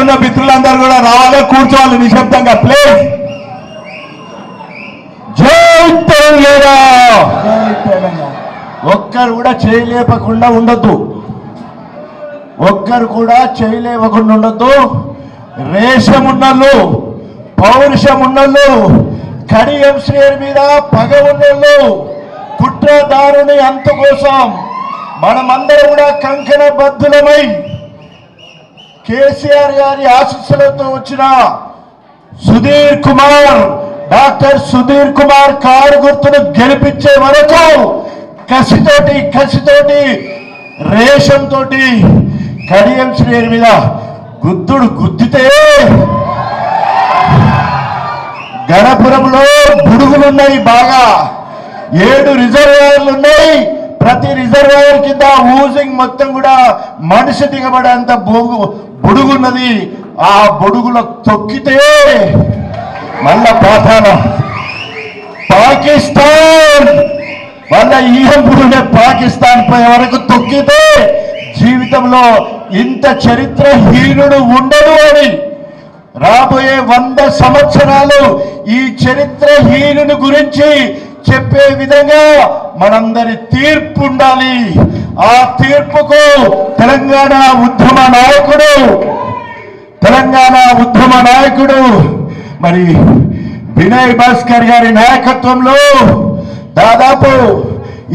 ఉన్న మిత్రులందరూ కూడా రావాలి కూర్చోవాలి నిశ్శబ్దంగా ప్లీజ్ జై తెలంగాణ ఒక్కరు కూడా చేయలేపకుండా ఉండొద్దు. ఒక్కరు కూడా చేయలేవకుండా ఉండొద్దు. రేషం ఉన్నోళ్ళు పౌరుషం ఉన్నోళ్ళు కడియం శ్రేణి మీద పగ ఉన్నోళ్ళు కుట్రదారుని అంతు కోసం మనమందరం కూడా కంకణ బద్దులమై కేసీఆర్ గారి ఆశీస్సులతో వచ్చిన సుధీర్ కుమార్ డాక్టర్ సుధీర్ కుమార్ కారు గుర్తును గెలిపించే వరకు కసితోటి కసితోటి రేషం తోటి కడియం శ్రేణి మీద గుద్దుడు గుద్దితే గణపురంలో బుడుగులున్నాయి బాగా. ఏడు రిజర్వాయర్లు ఉన్నాయి. ప్రతి రిజర్వాయర్ కింద ఊజింగ్ మొత్తం కూడా మనిషి దిగబడేంత బొగు బొడుగున్నది. ఆ బొడుగులో తొక్కితే మళ్ళా పాతాళం పాకిస్తాన్! మళ్ళా ఈహంపుడునే పాకిస్తాన్ పై వరకు తొక్కితే జీవితంలో ఇంత చరిత్రహీనుడు ఉండడు అని. రాబోయే వంద సంవత్సరాలు ఈ చరిత్రహీనుని గురించి చెప్పే విధంగా మనందరి తీర్పు ఉండాలి. ఆ తీర్పుకు తెలంగాణ ఉద్యమ నాయకుడు తెలంగాణ ఉద్యమ నాయకుడు మరి వినయ్ భాస్కర్ గారి నాయకత్వంలో దాదాపు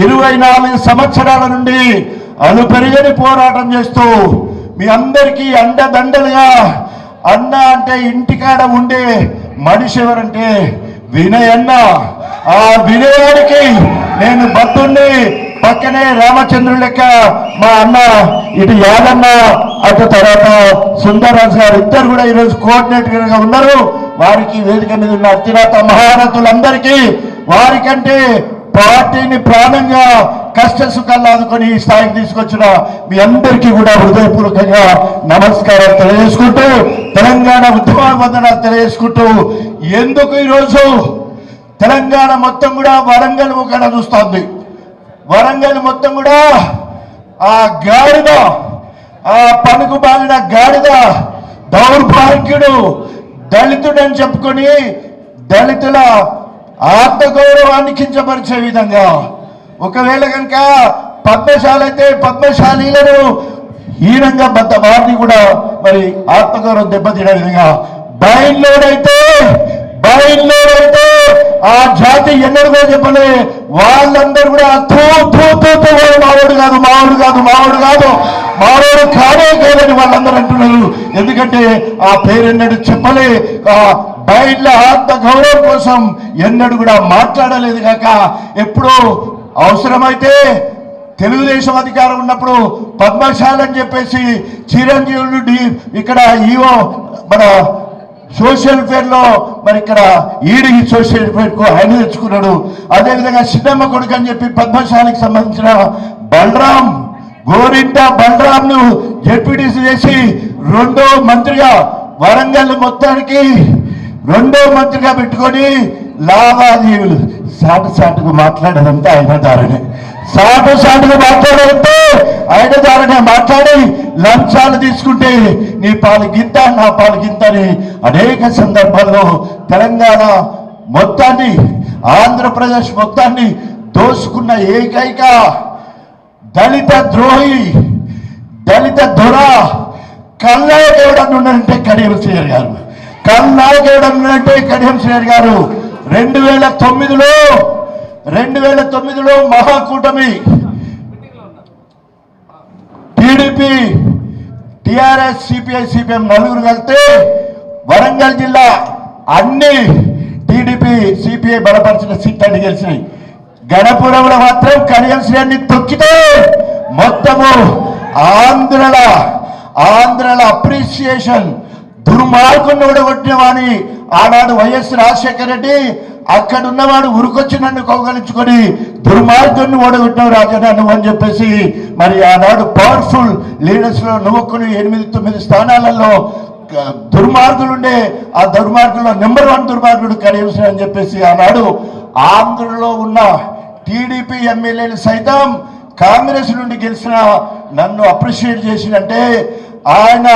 ఇరవై నాలుగు సంవత్సరాల నుండి అలుపెరగని పోరాటం చేస్తూ మీ అందరికీ అండదండలుగా అన్న అంటే ఇంటికాడ ఉండే మనిషి ఎవరంటే వినయ్ అన్న ఆ వినయవాడికి నేను భక్తుణ్ణి పక్కనే రామచంద్రుడు లెక్క మా అన్న ఇటు యాదన్న అటు తర్వాత సుందరరాజు గారు ఇద్దరు కూడా ఈరోజు కోఆర్డినేటర్గా ఉన్నారు. వారికి వేదిక మీద ఉన్న అతిరాత మహారథులందరికీ వారికంటే పార్టీని ప్రాణంగా కష్ట సుఖాలు ఆదుకొని ఈ స్థాయికి తీసుకొచ్చిన మీ అందరికీ కూడా హృదయపూర్వకంగా నమస్కారం తెలియజేసుకుంటూ తెలంగాణ ఉద్యమ వందనాలు తెలియజేసుకుంటూ ఎందుకు ఈరోజు తెలంగాణ మొత్తం కూడా వరంగల్ ముఖాన చూస్తోంది. వరంగల్ మొత్తం కూడా ఆ గాడిద ఆ పనుకు బాలిన గాడిద దౌర్భాగ్యుడు దళితుడని చెప్పుకొని దళితుల ఆత్మగౌరవాన్ని కించపరిచే విధంగా ఒకవేళ కనుక పద్మశాల అయితే పద్మశాలీలను హీనంగా బద్ద వారిని కూడా మరి ఆత్మగౌరవం దెబ్బతీయడం విధంగా బయల్లోనైతే బయల్లోనైతే ఆ జాతి ఎన్నడూ కూడా చెప్పలే. వాళ్ళందరూ కూడా తూ తూ తూ తూ మావాడు కాదు మావాడు కాదు మావాడు కాదు. మావాడు కాదే కాదని వాళ్ళందరూ అంటున్నారు. ఎందుకంటే ఆ పేరు ఎన్నడూ చెప్పలే. ఆ బయళ్ళ ఆత్మ గౌరవం కోసం ఎన్నడూ కూడా మాట్లాడలేదు కాక ఎప్పుడో అవసరమైతే తెలుగుదేశం అధికారం ఉన్నప్పుడు పద్మశాల అని చెప్పేసి చిరంజీవులు నుండి ఇక్కడ ఈవో మన సోషల్ ఫేర్లో మరి ఇక్కడ ఈడి సోషల్ ఫేర్కు ఆయన తెచ్చుకున్నాడు. అదేవిధంగా సిద్ధమ్మ కొడుకు అని చెప్పి పద్మశాలకు సంబంధించిన బలరాం గోరింట బలరాం ను జడ్పీటీసీ చేసి రెండో మంత్రిగా వరంగల్ మొత్తానికి రెండో మంత్రిగా పెట్టుకొని లావాదేవీలు సాటు సాటుకు మాట్లాడేదంతా ఆయన దారినే సాటు సాటుకు మాట్లాడేదంటే ఆయన దారినే మాట్లాడి లంచాలు తీసుకుంటే నీ పాలు గింత నా పాలు గింత అని అనేక సందర్భాల్లో తెలంగాణ మొత్తాన్ని ఆంధ్రప్రదేశ్ మొత్తాన్ని దోసుకున్న ఏకైక దళిత ద్రోహి దళిత దొర కల్లాగేవుడు ఉన్నాడంటే కడియం శ్రీయర్ గారు. కల్లాగేవుడు అంటే కడియం శ్రీయర్ గారు. రెండు వేల తొమ్మిదిలో రెండు వేల తొమ్మిదిలో మహాకూటమి. టీడీపీ టిఆర్ఎస్ సిపిఐ సిపిఎం నలుగురు కలిస్తే వరంగల్ జిల్లా అన్ని టీడీపీ సిపిఐ బలపరిచిన సీట్లు అన్ని గెలిచినాయి. గణపురంలో మాత్రం కడియం శ్రేణి తొక్కితే మొత్తము ఆంధ్రల ఆంధ్రల అప్రిసియేషన్ దుర్మార్గుని ఓడగొట్టినవాని ఆనాడు వైఎస్ రాజశేఖర రెడ్డి అక్కడ ఉన్నవాడు ఉరికొచ్చి నన్ను కౌగలించుకొని దుర్మార్గుని ఓడగొట్టిన రాజన్న నువ్వు అని చెప్పేసి మరి ఆనాడు పవర్ఫుల్ లీడర్స్లో నువ్వుకుని ఎనిమిది తొమ్మిది స్థానాలలో దుర్మార్గులుండే ఆ దుర్మార్గుల్లో నెంబర్ వన్ దుర్మార్గుడు కడియం అని చెప్పేసి ఆనాడు ఆంధ్రలో ఉన్న టీడీపీ ఎమ్మెల్యేలు సైతం కాంగ్రెస్ నుండి గెలిచిన నన్ను అప్రిషియేట్ చేసినంటే ఆయన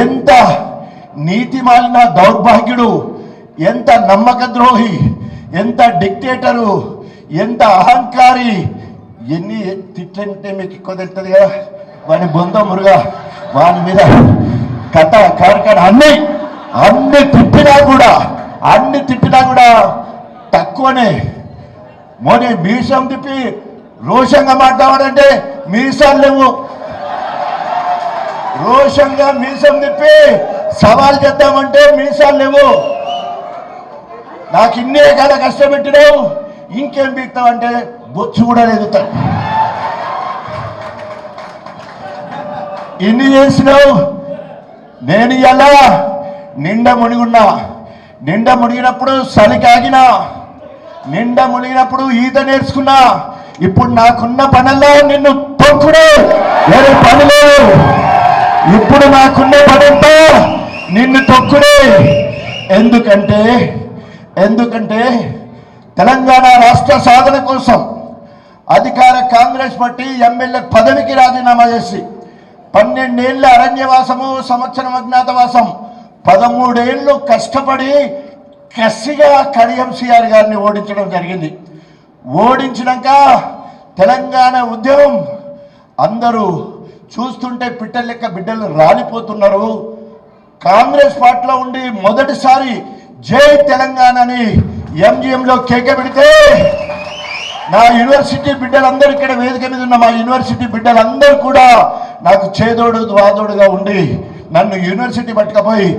ఎంత నీతి మాలిన దౌర్భాగ్యుడు ఎంత నమ్మక ద్రోహి ఎంత డిక్టేటరు ఎంత అహంకారి. ఎన్ని తిట్లంటే మీకు ఎక్కువ తెలుస్తుంది కదా. వాని బొంద మురుగా వాని మీద కథ కార్ఖాన అన్ని అన్ని తిట్టినా కూడా అన్ని తిట్టినా కూడా తక్కువనే. మోని మీసం తిప్పి రోషంగా మాట్లాడాలంటే మీసాలు లేవు. రోషంగా మీసం తిప్పి సవాల్ చేద్దామంటే మీసాలు లేవు. నాకు ఇన్నే కదా కష్టపెట్టినావు. ఇంకేం బీక్తావంటే బొచ్చు కూడా లేదు ఎన్ని ఇన్ని చేసినావు? నేను ఎలా నిండా మునిగున్నా. నిండ మునిగినప్పుడు చలి ఆగినా నిండా మునిగినప్పుడు ఈత నేర్చుకున్నా. ఇప్పుడు నాకున్న పనుల్లో నిన్ను తొక్కుడు. వేరే పని లేదు. ఇప్పుడు నాకున్న పనంతా నిన్ను తొక్కుడే. ఎందుకంటే ఎందుకంటే తెలంగాణ రాష్ట్ర సాధన కోసం అధికార కాంగ్రెస్ పార్టీ ఎమ్మెల్యే పదవికి రాజీనామా చేసి పన్నెండేళ్ళ అరణ్యవాసము సంవత్సరం అజ్ఞాతవాసం పదమూడేళ్ళు కష్టపడి కసిగా కడియం సిఆర్ గారిని ఓడించడం జరిగింది. ఓడించినాక తెలంగాణ ఉద్యమం అందరూ చూస్తుంటే పిట్టల లెక్క బిడ్డలు రాలిపోతున్నారు. కాంగ్రెస్ పార్టీలో ఉండి మొదటిసారి జై తెలంగాణని ఎంజిఎంలో కేక పెడితే నా యూనివర్సిటీ బిడ్డలందరూ ఇక్కడ వేదిక మీద ఉన్న మా యూనివర్సిటీ బిడ్డలందరూ కూడా నాకు చేదోడు వాదోడుగా ఉండి నన్ను యూనివర్సిటీ పట్టుకపోయి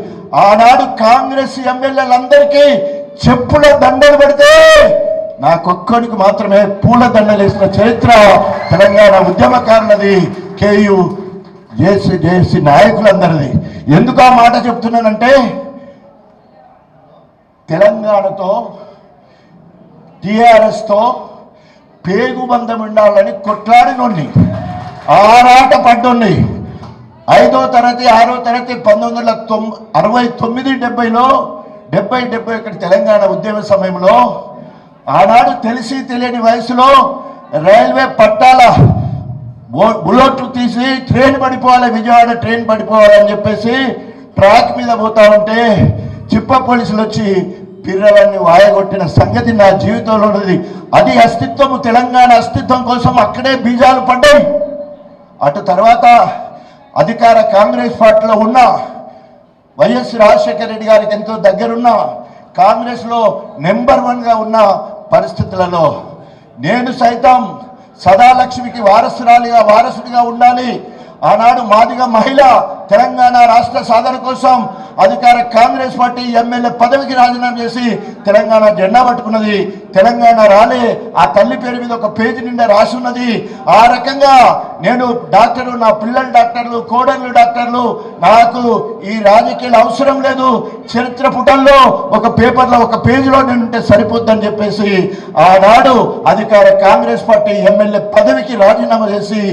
ఆనాడు కాంగ్రెస్ ఎమ్మెల్యేలందరికీ చెప్పుల దండలు పెడితే నాకొక్కడికి మాత్రమే పూల దండలేసిన చరిత్ర తెలంగాణ ఉద్యమకారులది కేయు జేసీ జేసీ నాయకులందరిది. ఎందుకు ఆ మాట చెప్తున్నానంటే తెలంగాణతో టీఆర్ఎస్తో పేగుబంధం ఉండాలని కొట్లాడినోండి ఆరాట పడ్డోడిని ఐదో తరగతి ఆరో తరగతి పంతొమ్మిది వందల తొమ్ అరవై తొమ్మిది డెబ్బైలో డెబ్బై డెబ్బై ఒకటి తెలంగాణ ఉద్యమ సమయంలో ఆనాడు తెలిసి తెలియని వయసులో రైల్వే పట్టాల బో- బుల్లెట్లు తీసి ట్రైన్ పడిపోవాలి విజయవాడ ట్రైన్ పడిపోవాలని చెప్పేసి ట్రాక్ మీద పోతా ఉంటే చిప్ప పోలీసులు వచ్చి పిర్రలన్నీ వాయగొట్టిన సంగతి నా జీవితంలో ఉన్నది. అది అస్తిత్వము తెలంగాణ అస్తిత్వం కోసం అక్కడే బీజాలు పడ్డాయి. అటు తర్వాత అధికార కాంగ్రెస్ పార్టీలో ఉన్న వైఎస్ రాజశేఖర రెడ్డి గారికి ఎంతో దగ్గరున్న కాంగ్రెస్లో నెంబర్ వన్గా ఉన్న పరిస్థితులలో నేను సైతం సదాలక్ష్మికి వారసురాలిగా వారసుడిగా ఉండాలి. ఆనాడు మాదిగా మహిళ తెలంగాణ రాష్ట్ర సాధన కోసం అధికార కాంగ్రెస్ పార్టీ ఎమ్మెల్యే పదవికి రాజీనామా చేసి తెలంగాణ జెండా పట్టుకున్నది. తెలంగాణ రాలే ఆ తల్లి పేరు మీద ఒక పేజీ నిండా రాసి ఉన్నది. ఆ రకంగా నేను డాక్టరు నా పిల్లల డాక్టర్లు కోడళ్ళు డాక్టర్లు నాకు ఈ రాజకీయాలు అవసరం లేదు. చరిత్ర పుటల్లో ఒక పేపర్లో ఒక పేజీలో నేను ఉంటే సరిపోద్దని చెప్పేసి ఆనాడు అధికార కాంగ్రెస్ పార్టీ ఎమ్మెల్యే పదవికి రాజీనామా చేసి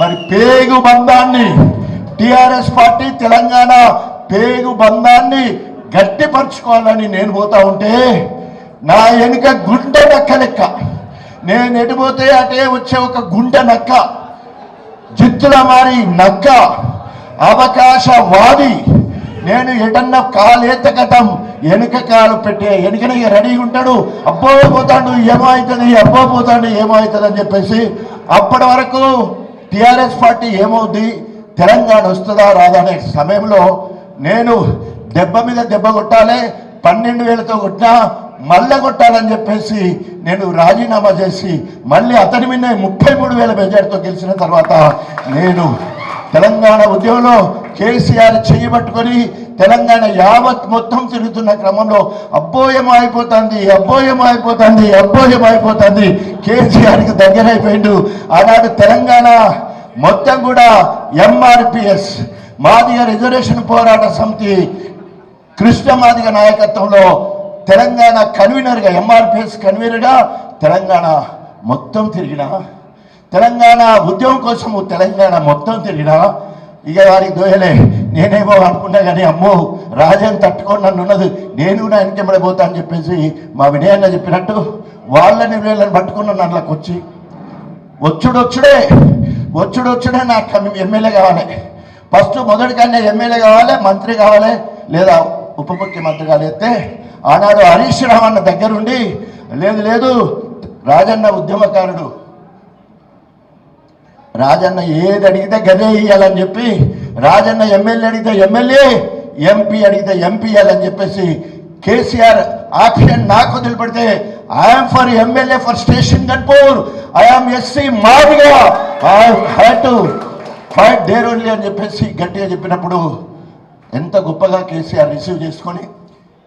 మరి పేగు బంధాన్ని టిఆర్ఎస్ పార్టీ తెలంగాణ పేగు బంధాన్ని గట్టిపరచుకోవాలని నేను పోతా ఉంటే నా వెనుక గుండె నక్క లెక్క. నేను ఎటుపోతే అటే వచ్చే ఒక గుండె నక్క. జిత్తుల మారి నక్క. అవకాశవాది. నేను ఎటన్నా కాలేతకటం వెనుక కాలు పెట్టే వెనుకనే రెడీగా ఉంటాడు. అబ్బో పోతాడు ఏమో అవుతుంది అబ్బో పోతాడు ఏమో అవుతుంది అని చెప్పేసి అప్పటి వరకు టిఆర్ఎస్ పార్టీ ఏమవుద్ది? తెలంగాణ వస్తుందా? రాదా? అనే సమయంలో నేను దెబ్బ మీద దెబ్బ కొట్టాలి పన్నెండు వేలతో కొట్టినా మళ్ళా కొట్టాలని చెప్పేసి నేను రాజీనామా చేసి మళ్ళీ అతని మీద ముప్పై మూడు వేల మెజార్టీతో గెలిచిన తర్వాత నేను తెలంగాణ ఉద్యమంలో కేసీఆర్ చేయబట్టుకొని తెలంగాణ యావత్ మొత్తం తిరుగుతున్న క్రమంలో అబ్బోయం అయిపోతుంది అబ్బోయం అయిపోతుంది అబ్బోయం అయిపోతుంది కేసీఆర్కి దగ్గర అయిపోయిండు ఆనాడు తెలంగాణ మొత్తం కూడా ఎంఆర్పిఎస్ మాదిగ రిజర్వేషన్ పోరాట సమితి కృష్ణ మాదిగ నాయకత్వంలో తెలంగాణ కన్వీనర్గా ఎంఆర్పిఎస్ కన్వీనర్గా తెలంగాణ మొత్తం తిరిగిన తెలంగాణ ఉద్యమం కోసము తెలంగాణ మొత్తం తిరిగినా ఇక వారికి దోయలే నేనేమో అనుకున్నా కానీ అమ్మో రాజన్ తట్టుకొని నన్ను ఉన్నది నేను కూడా వెనకెంబడిపోతా అని చెప్పేసి మా వినయన్న చెప్పినట్టు వాళ్ళని వీళ్ళని పట్టుకున్న నన్నులకు వచ్చి వచ్చుడొచ్చుడే వచ్చుడొచ్చుడే నాకు ఎమ్మెల్యే కావాలి. ఫస్ట్ మొదటి కన్నా ఎమ్మెల్యే కావాలి మంత్రి కావాలి లేదా ఉప ముఖ్యమంత్రి కాలేస్తే ఆనాడు హరీష్ రామన్న అన్న దగ్గరుండి లేదు లేదు రాజన్న ఉద్యమకారుడు రాజన్న ఏది అడిగితే గదే ఇయ్యాలని చెప్పి రాజన్న ఎమ్మెల్యే అడిగితే ఎమ్మెల్యే ఎంపీ అడిగితే ఎంపీ ఇవ్వాలని చెప్పేసి కేసీఆర్ ఆప్షన్ నాకు వదిలిపెడితే I'm for MLA for Station Ghanpur I'm SC Madiga. I had to fight there only అని చెప్పేసి గట్టిగా చెప్పినప్పుడు ఎంత గొప్పగా కేసీఆర్ రిసీవ్ చేసుకొని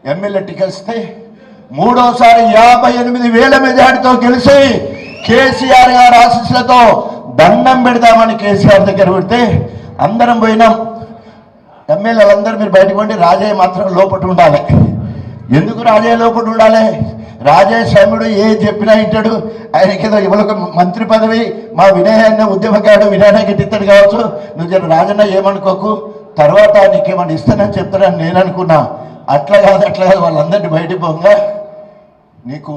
ఎమ్మెల్యే టికెట్స్తే మూడోసారి యాభై ఎనిమిది వేల మెజార్టీతో గెలిచి కేసీఆర్ గారి ఆశీస్సులతో దండం పెడదామని కేసీఆర్ దగ్గర పెడితే అందరం పోయినాం. ఎమ్మెల్యేలందరూ మీరు బయటకు పండి రాజయ్య మాత్రం లోపల ఉండాలి. ఎందుకు రాజయ్య లోపల ఉండాలి? రాజయ్య స్వాముడు ఏ చెప్పినా ఇంటాడు ఆయనకి ఏదో ఇవ్వక మంత్రి పదవి మా వినయ్ అన్న ఉద్యమకాడు వినయానికి ఇస్తాడు కావచ్చు. నువ్వు జర రాజన్న ఏమనుకోకు? తర్వాత నీకేమన్నా ఇస్తానని చెప్తానని నేను అనుకున్నా. అట్లా కాదు అట్లా కాదు వాళ్ళందరినీ బయటికి పోగా. నీకు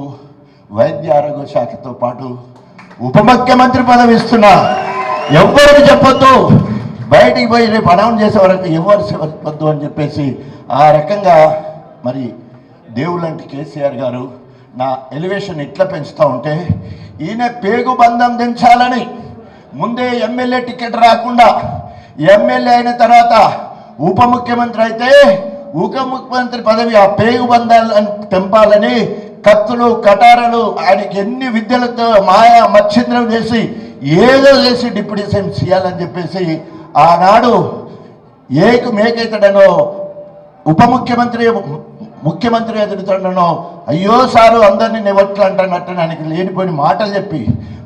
వైద్య ఆరోగ్య శాఖతో పాటు ఉప ముఖ్యమంత్రి పదవి ఇస్తున్నా. ఎవరికి చెప్పొద్దు. బయటికి పోయి రేపు అనౌన్స్ చేసే వరకు ఎవరు చెప్పొద్దు అని చెప్పేసి ఆ రకంగా మరి దేవుళ్ళంటి కేసీఆర్ గారు నా ఎలివేషన్ ఇట్లా పెంచుతూ ఉంటే ఈయన పేగు బంధం దించాలని ముందే ఎమ్మెల్యే టికెట్ రాకుండా ఎమ్మెల్యే అయిన తర్వాత ఉప ముఖ్యమంత్రి అయితే ఉప ముఖ్యమంత్రి పదవి ఆ పేగు బంధాలను తెంపాలని కత్తులు కటారలు ఆయనకి ఎన్ని విద్యలతో మాయా మచ్చింద్రం చేసి ఏదో చేసి డిప్యూటీ సీఎం చేయాలని చెప్పేసి ఆనాడు ఏకు మేకైతడనో ఉప ముఖ్యమంత్రి ముఖ్యమంత్రి ఎదుగుతాడనో అయ్యో సారు అందరినీ నెవట్లు అంటానట్టు ఆయనకి లేనిపోయిన మాటలు చెప్పి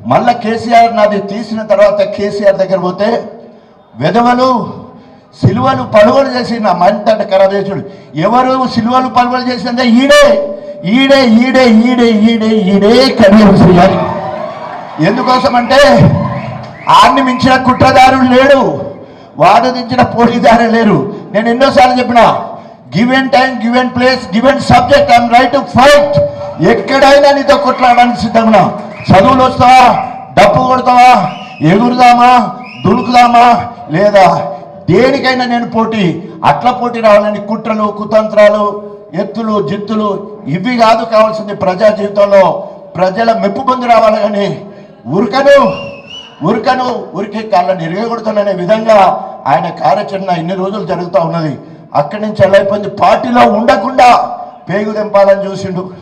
మళ్ళా కేసీఆర్ నాది తీసిన తర్వాత కేసీఆర్ దగ్గర పోతే వెధవలు సిలువలు పలువలు చేసి నా మంట ఖరాబ్ చేసుడు ఎవరు సిలువలు పలువలు చేసిందే ఈడే. ఈడే ఈడే ఈడే ఈడే ఈడే కడియం చేయాలి ఎందుకోసం అంటే ఆడిని మించిన కుట్రదారులు లేడు. వాడు దించిన పోటీదారులు లేరు. నేను ఎన్నోసార్లు చెప్పిన given time given place given subject I'm right to fight ఎక్కడైనా నీతో కొట్లాడడానికి సిద్ధంగా చదువులు వస్తావా? డప్పు కొడతావా? ఎగురుదామా? దులుకుదామా? లేదా దేనికైనా నేను పోటీ అట్లా పోటీ రావాలని కుట్రలు కుతంత్రాలు ఎత్తులు జిత్తులు ఇవి కాదు కావాల్సింది ప్రజా జీవితంలో. ప్రజల మెప్పు పొంది రావాలి కానీ ఉరకను ఉరకను ఉరికి కాళ్ళని ఇరగకూడదనే విధంగా ఆయన కార్యాచరణ ఇన్ని రోజులు జరుగుతూ ఉన్నది. అక్కడి నుంచి వెళ్ళైపోయింది. పార్టీలో ఉండకుండా పేగు తెంపాలని చూసిండు.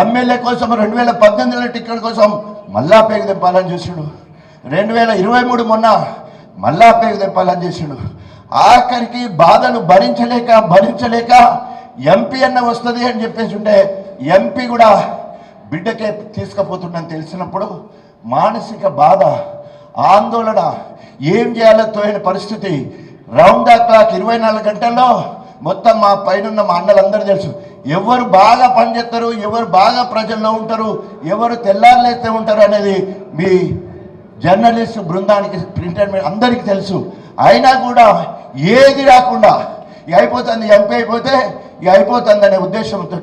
ఎమ్మెల్యే కోసం రెండు వేల పద్దెనిమిదిలో టికెట్ కోసం మళ్ళా పేగు తెంపాలని చూసిండు. రెండు వేల ఇరవై మూడు మొన్న మళ్ళా పేగు దింపాలని చేసిండు. ఆఖరికి బాధలు భరించలేక భరించలేక ఎంపీ అన్న వస్తుంది అని చెప్పేసి ఉంటే ఎంపీ కూడా బిడ్డకే తీసుకుపోతుందని తెలిసినప్పుడు మానసిక బాధ ఆందోళన ఏం చేయాలో తోయని పరిస్థితి. రౌండ్ ద క్లాక్ ఇరవై నాలుగు గంటల్లో మొత్తం మా పైన మా అన్నలందరూ తెలుసు. ఎవరు బాగా పనిచేస్తారు ఎవరు బాగా ప్రజల్లో ఉంటారు ఎవరు తెల్లారులైతే ఉంటారు అనేది మీ జర్నలిస్ట్ బృందానికి ప్రింటర్ అందరికీ తెలుసు. అయినా కూడా ఏది రాకుండా అయిపోతుంది ఎంపీ అయిపోతే ఇక అయిపోతుంది అనే ఉద్దేశంతో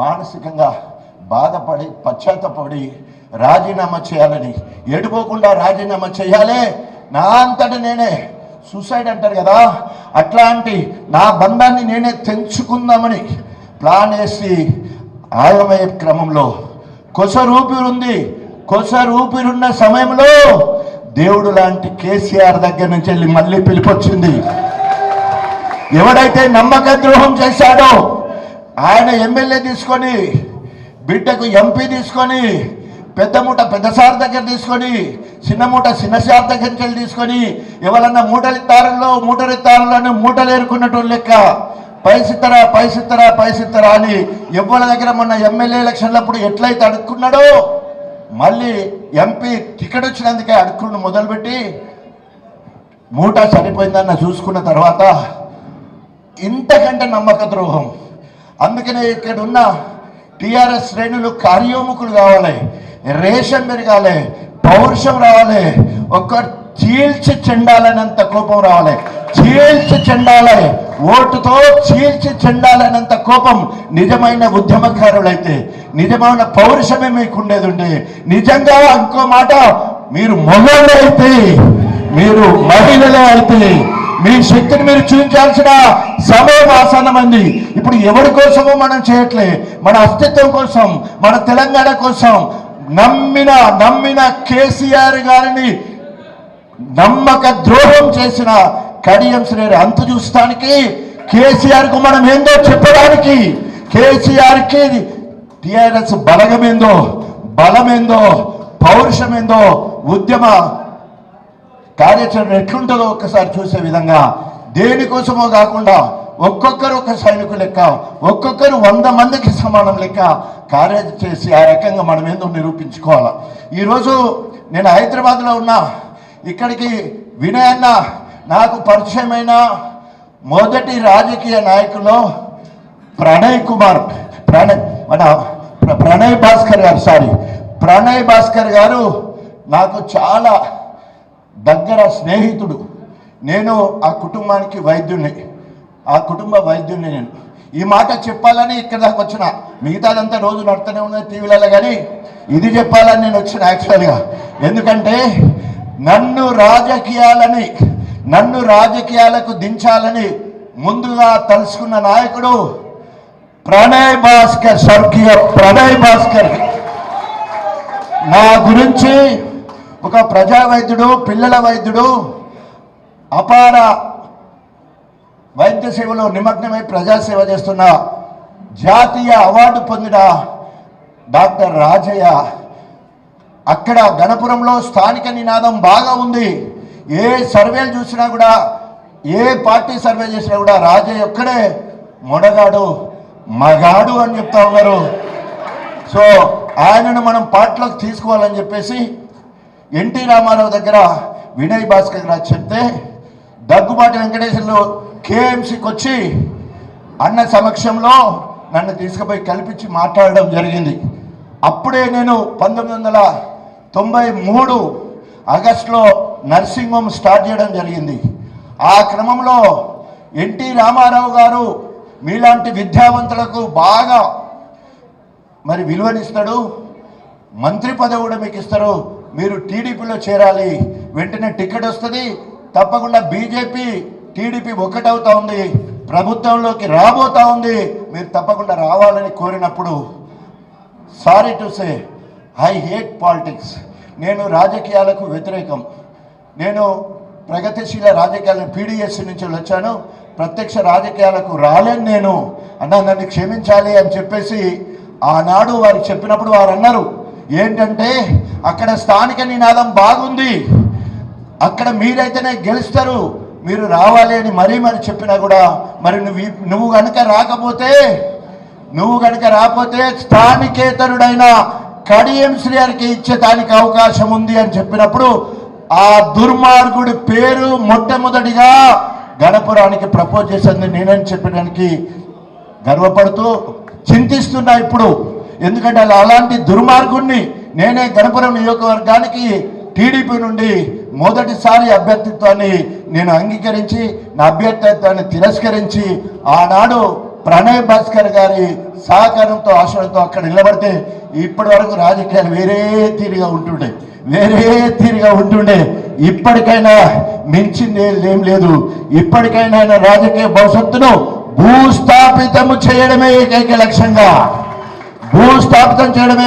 మానసికంగా బాధపడి పశ్చాత్తపడి రాజీనామా చేయాలని ఏడుకోకుండా రాజీనామా చేయాలి. నా అంతట నేనే సూసైడ్ అంటారు కదా. అట్లాంటి నా బంధాన్ని నేనే తెంచుకుందామని ప్లాన్ వేసి ఆగమయ్యే క్రమంలో కొస ఊపిరుంది కొస ఊపిరున్న సమయంలో దేవుడు లాంటి కేసీఆర్ దగ్గర నుంచి వెళ్ళి మళ్ళీ పిలిపొచ్చింది. ఎవడైతే నమ్మక ద్రోహం చేశాడో ఆయన ఎమ్మెల్యే తీసుకొని బిడ్డకు ఎంపీ తీసుకొని పెద్ద మూట పెద్దసార్ దగ్గర తీసుకొని చిన్న మూట చిన్నసార్ దగ్గర నుంచి తీసుకొని ఎవరన్నా మూటలిత్తారంలో మూటలిత్తారంలో మూటలు ఏరుకున్నట్టు లెక్క. పైసిత్తరా పైసిత్తరా పైసిత్తరా అని ఎవరి దగ్గర మొన్న ఎమ్మెల్యే ఎలక్షన్లప్పుడు ఎట్లయితే అడుక్కున్నాడో మళ్ళీ ఎంపీ టికెట్ వచ్చినందుకే అడుక్కుని మొదలుపెట్టి మూట సరిపోయిందన్న చూసుకున్న తర్వాత ఇంతకంటే నమ్మక ద్రోహం. అందుకనే ఇక్కడ ఉన్న టిఆర్ఎస్ శ్రేణులు కార్యోముఖులు కావాలి రేషన్ పెరగాలి పౌరుషం రావాలి ఒక్క చీల్చి చెండాలనంత కోపం రావాలి. చీల్చి చెండాలి ఓటుతో చీల్చి చెండాలనంత కోపం నిజమైన ఉద్యమకారులైతే నిజమైన పౌరుషమే మీకు ఉండేది ఉండే నిజంగా ఇంకో మాట మీరు మొగలు అయితే మీరు మహిళలే అయితే మీ శక్తిని మీరు చూపించాల్సిన సమయం ఆసన్నమంది. ఇప్పుడు ఎవరి కోసమో మనం చేయట్లే? మన అస్తిత్వం కోసం మన తెలంగాణ కోసం నమ్మిన నమ్మిన కేసీఆర్ గారిని నమ్మక ద్రోహం చేసిన కడియం శ్రేణి అంతు చూస్తానికి కేసీఆర్కు మనం ఏందో చెప్పడానికి కేసీఆర్కి టిఆర్ఎస్ బలగమేందో బలమేందో పౌరుషమేందో ఉద్యమ కార్యాచరణ ఎట్లుంటుందో ఒక్కసారి చూసే విధంగా దేనికోసమో కాకుండా ఒక్కొక్కరు ఒక సైనికు లెక్క ఒక్కొక్కరు వంద మందికి సమానం లెక్క కార్యం చేసి ఆ రకంగా మనం ఏందో నిరూపించుకోవాలి. ఈరోజు నేను హైదరాబాద్లో ఉన్నా ఇక్కడికి వినయన్న నాకు పరిచయమైన మొదటి రాజకీయ నాయకులు ప్రణయ్ కుమార్ ప్రణయ్ మన ప్ర- ప్రణయ్ భాస్కర్ గారు సారీ. ప్రణయ్ భాస్కర్ గారు నాకు చాలా దగ్గర స్నేహితుడు. నేను ఆ కుటుంబానికి వైద్యుణ్ణి. ఆ కుటుంబ వైద్యుణ్ణి నేను. ఈ మాట చెప్పాలని ఇక్కడ దాకా వచ్చిన. మిగతాదంతా రోజు నడుతూనే ఉన్నది టీవీలలో కానీ ఇది చెప్పాలని నేను వచ్చిన యాక్చువల్గా ఎందుకంటే నన్ను రాజకీయాలని నన్ను రాజకీయాలకు దించాలని ముందుగా తలుసుకున్న నాయకుడు ప్రణయ్ భాస్కర్ స్వర్గీయ ప్రణయ్ భాస్కర్. నా గురించి ఒక ప్రజా వైద్యుడు పిల్లల వైద్యుడు అపార వైద్య సేవలో నిమగ్నమై ప్రజాసేవ చేస్తున్న జాతీయ అవార్డు పొందిన డాక్టర్ రాజయ్య. అక్కడ గణపురంలో స్థానిక నినాదం బాగా ఉంది. ఏ సర్వేలు చూసినా కూడా ఏ పార్టీ సర్వే చేసినా కూడా రాజయ్య ఒక్కడే మొడగాడు మగాడు అని చెప్తా ఉన్నారు. సో ఆయనను మనం పార్టీలోకి తీసుకోవాలని చెప్పేసి ఎన్టీ రామారావు దగ్గర వినయ్ భాస్కర్ గారు చెప్తే దగ్గుబాటి వెంకటేశ్వర్లు కేఎంసీకి వచ్చి అన్న సమక్షంలో నన్ను తీసుకుపోయి కల్పించి మాట్లాడడం జరిగింది. అప్పుడే నేను పంతొమ్మిది వందల తొంభై మూడు ఆగస్టులో నర్సింగ్ హోమ్ స్టార్ట్ చేయడం జరిగింది. ఆ క్రమంలో ఎన్టీ రామారావు గారు మీలాంటి విద్యావంతులకు బాగా మరి విలువనిస్తాడు మంత్రి పదవి కూడా మీకు ఇస్తారు మీరు టీడీపీలో చేరాలి వెంటనే టికెట్ వస్తుంది తప్పకుండా బీజేపీ టీడీపీ ఒకటవుతా ఉంది ప్రభుత్వంలోకి రాబోతా ఉంది మీరు తప్పకుండా రావాలని కోరినప్పుడు sorry to say I hate politics. నేను రాజకీయాలకు వ్యతిరేకం. నేను ప్రగతిశీల రాజకీయాలను పీడిఎస్ నుంచి వచ్చాను ప్రత్యక్ష రాజకీయాలకు రాలేను నేను. అన్న నన్ను క్షమించాలి అని చెప్పేసి ఆనాడు వారు చెప్పినప్పుడు వారు అన్నారు ఏంటంటే అక్కడ స్థానిక నినాదం బాగుంది. అక్కడ మీరైతేనే గెలుస్తారు. మీరు రావాలి అని మరీ మరి చెప్పినా కూడా మరి నువ్వు నువ్వు కనుక రాకపోతే నువ్వు కనుక రాకపోతే స్థానికేతరుడైన కడియం శ్రీయారికి ఇచ్చేదానికి అవకాశం ఉంది అని చెప్పినప్పుడు ఆ దుర్మార్గుడి పేరు మొట్టమొదటిగా గణపురానికి ప్రపోజ్ చేసింది నేనని చెప్పడానికి గర్వపడుతూ చింతిస్తున్నా ఇప్పుడు. ఎందుకంటే అలా అలాంటి దుర్మార్గుణ్ణి నేనే గణపురం నియోజకవర్గానికి టీడీపీ నుండి మొదటిసారి అభ్యర్థిత్వాన్ని నేను అంగీకరించి నా అభ్యర్థిత్వాన్ని తిరస్కరించి ఆనాడు ప్రణయ్ భాస్కర్ గారి సహకారంతో ఆశలతో అక్కడ నిలబడితే ఇప్పటి వరకు రాజకీయాలు వేరే తీరుగా ఉంటుండే. వేరే తీరుగా ఉంటుండే. ఇప్పటికైనా మించింది ఏం లేదు. ఇప్పటికైనా ఆయన రాజకీయ భవిష్యత్తును భూస్థాపితము చేయడమే ఏకైక లక్ష్యంగా. భూస్థాపితం చేయడమే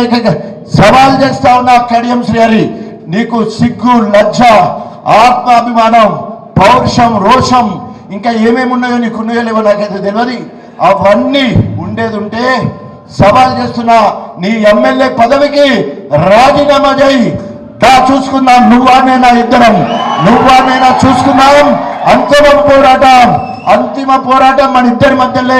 సవాల్ చేస్తా ఉన్నా కడియం శ్రీహరి నీకు సిగ్గు లజ్జ ఆత్మాభిమానం పౌరుషం రోషం ఇంకా ఏమేమి ఉన్నాయో నీకు ఉన్నాయో లేవో నాకైతే తెలియదు అవన్నీ ఉండేది ఉంటే సవాల్ చేస్తున్నా నీ ఎమ్మెల్యే పదవికి రాజీనామా చేయి. దా చూసుకుందాం. నువ్వా నేనా ఇద్దరం. నువ్వా నేనా చూసుకుందాం. అంతిమ పోరాటం. అంతిమ పోరాటం మన ఇద్దరి మధ్యలో.